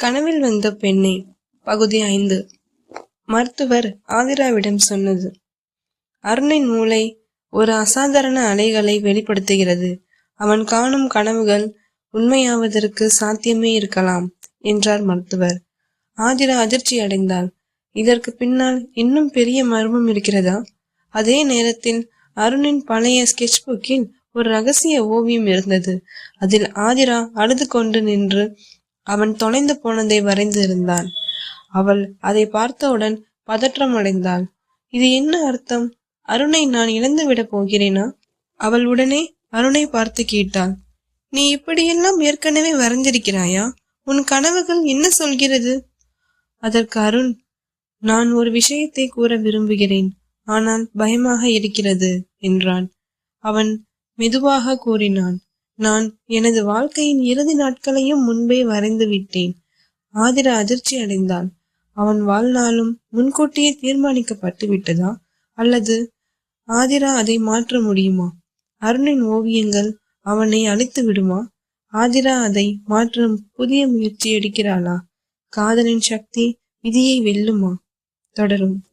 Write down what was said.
கனவில் வந்த பெண்ணே பகுதி ஐந்து. மருத்துவர் ஆதிராவிடம் சொன்னது அருணின் மூளை ஒரு அசாதாரண அலைகளை வெளிப்படுத்துகிறது. அவன் காணும் கனவுகள் உண்மையாவதற்கு சாத்தியமே இருக்கலாம் என்றார் மருத்துவர். ஆதிரா அதிர்ச்சி அடைந்தாள். இதற்கு பின்னால் இன்னும் பெரிய மர்மம் இருக்கிறதா? அதே நேரத்தில் அருணின் பழைய ஸ்கெட்ச் புக்கில் ஒரு ரகசிய ஓவியம் இருந்தது. அதில் ஆதிரா அழுது கொண்டு நின்று அவன் தொலைந்து போனதை வரைந்து இருந்தான் அவள் அதை பார்த்தவுடன் பதற்றம் அடைந்தாள் இது என்ன அர்த்தம்? அருணை நான் இழந்து விடப் போகிறேனா? அவள் உடனே அருணை பார்த்து கேட்டாள். நீ இப்படியெல்லாம் ஏற்கனவே வரைஞ்சிருக்கிறாயா உன் கனவுகள் என்ன சொல்கிறது? அதற்கு அருண் நான் ஒரு விஷயத்தை கூற விரும்புகிறேன். ஆனால் பயமாக இருக்கிறது என்றான். அவன் மெதுவாக கூறினான். நான் எனது வாழ்க்கையின் இறுதி நாட்களையும் முன்பே வரைந்து விட்டேன். ஆதிரா அதிர்ச்சி அடைந்தான். அவன் வாழ்நாளும் முன்கூட்டியே தீர்மானிக்கப்பட்டு விட்டதா? அல்லது ஆதிரா அதை மாற்ற முடியுமா? அருணின் ஓவியங்கள் அவனை அழித்து விடுமா? ஆதிரா அதை மாற்றும் புதிய முயற்சி எடுக்கிறாளா? காதலின் சக்தி விதியை வெல்லுமா? தொடரும்.